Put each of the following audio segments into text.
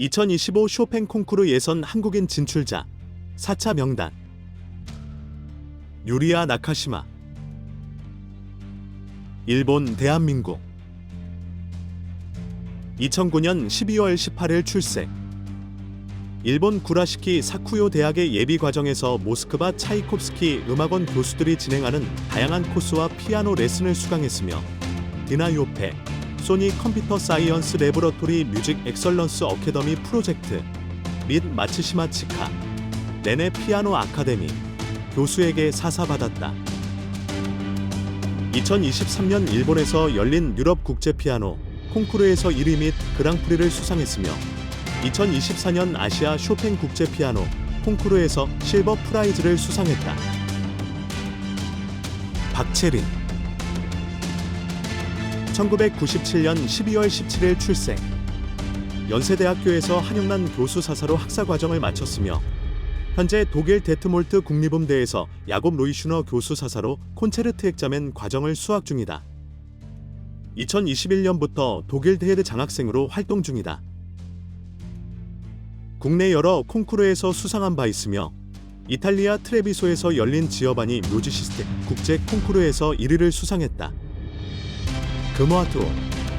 2025 쇼팽 콩쿠르 예선 한국인 진출자 4차 명단. 유리아 나카시마. 일본 대한민국. 2009년 12월 18일 출생. 일본 구라시키 사쿠요 대학의 예비 과정에서 모스크바 차이콥스키 음악원 교수들이 진행하는 다양한 코스와 피아노 레슨을 수강했으며 디나요페, 소니 컴퓨터 사이언스 레보러토리 뮤직 엑설런스 어캐더미 프로젝트 및 마츠시마 치카, 레네 피아노 아카데미 교수에게 사사받았다. 2023년 일본에서 열린 유럽 국제 피아노 콩쿠르에서 1위 및 그랑프리를 수상했으며 2024년 아시아 쇼팽 국제 피아노 콩쿠르에서 실버 프라이즈를 수상했다. 박채린 1997년 12월 17일 출생 연세대학교에서 한영란 교수 사사로 학사 과정을 마쳤으며 현재 독일 데트몰트 국립음대에서 야곱 로이슈너 교수 사사로 콘체르트 액자멘 과정을 수학 중이다. 2021년부터 독일 대헤드 장학생으로 활동 중이다. 국내 여러 콩쿠르에서 수상한 바 있으며 이탈리아 트레비소에서 열린 지어바니 뮤지시스트 국제 콩쿠르에서 1위를 수상했다. 금화투,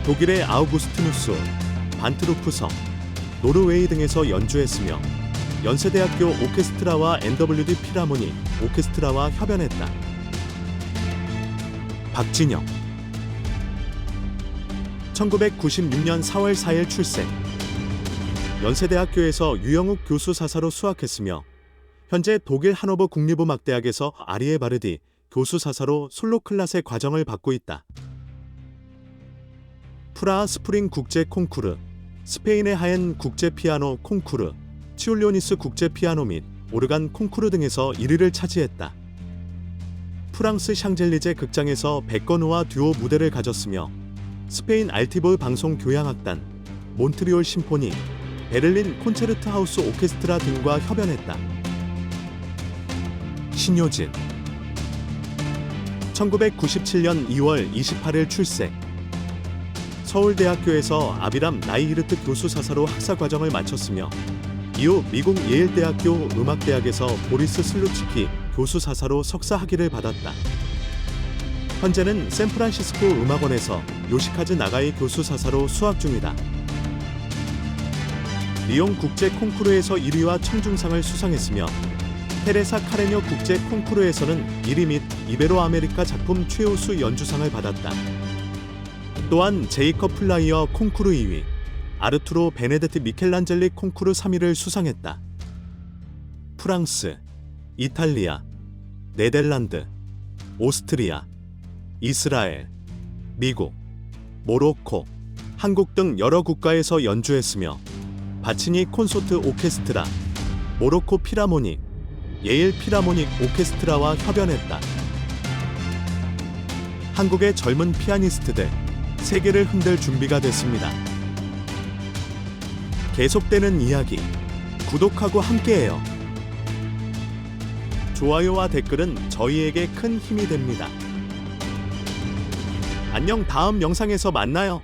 독일의 아우구스티누스, 반트루프성, 노르웨이 등에서 연주했으며 연세대학교 오케스트라와 NWD 피라모니 오케스트라와 협연했다. 박진영 1996년 4월 4일 출생 연세대학교에서 유영욱 교수 사사로 수학했으며 현재 독일 하노버 국립음악대학에서 아리에 바르디 교수 사사로 솔로 클라세 과정을 받고 있다. 프라하 스프링 국제 콩쿠르, 스페인의 하엔 국제 피아노 콩쿠르, 치올리오니스 국제 피아노 및 오르간 콩쿠르 등에서 1위를 차지했다. 프랑스 샹젤리제 극장에서 백건우와 듀오 무대를 가졌으며 스페인 알티볼 방송 교향악단, 몬트리올 심포니, 베를린 콘체르트 하우스 오케스트라 등과 협연했다. 신효진 1997년 2월 28일 출생 서울대학교에서 아비람 나이히르트 교수 사사로 학사 과정을 마쳤으며 이후 미국 예일대학교 음악대학에서 보리스 슬루츠키 교수 사사로 석사 학위를 받았다. 현재는 샌프란시스코 음악원에서 요시카즈 나가이 교수 사사로 수학 중이다. 리옹 국제 콩쿠르에서 1위와 청중상을 수상했으며 테레사 카레뇨 국제 콩쿠르에서는 1위 및 이베로 아메리카 작품 최우수 연주상을 받았다. 또한 제이컵 플라이어 콩쿠르 2위, 아르투로 베네데트 미켈란젤리 콩쿠르 3위를 수상했다. 프랑스, 이탈리아, 네덜란드, 오스트리아, 이스라엘, 미국, 모로코, 한국 등 여러 국가에서 연주했으며 바치니 콘소트 오케스트라, 모로코 피라모닉, 예일 피라모닉 오케스트라와 협연했다. 한국의 젊은 피아니스트들 세계를 흔들 준비가 됐습니다. 계속되는 이야기 구독하고 함께해요. 좋아요와 댓글은 저희에게 큰 힘이 됩니다. 안녕 다음 영상에서 만나요.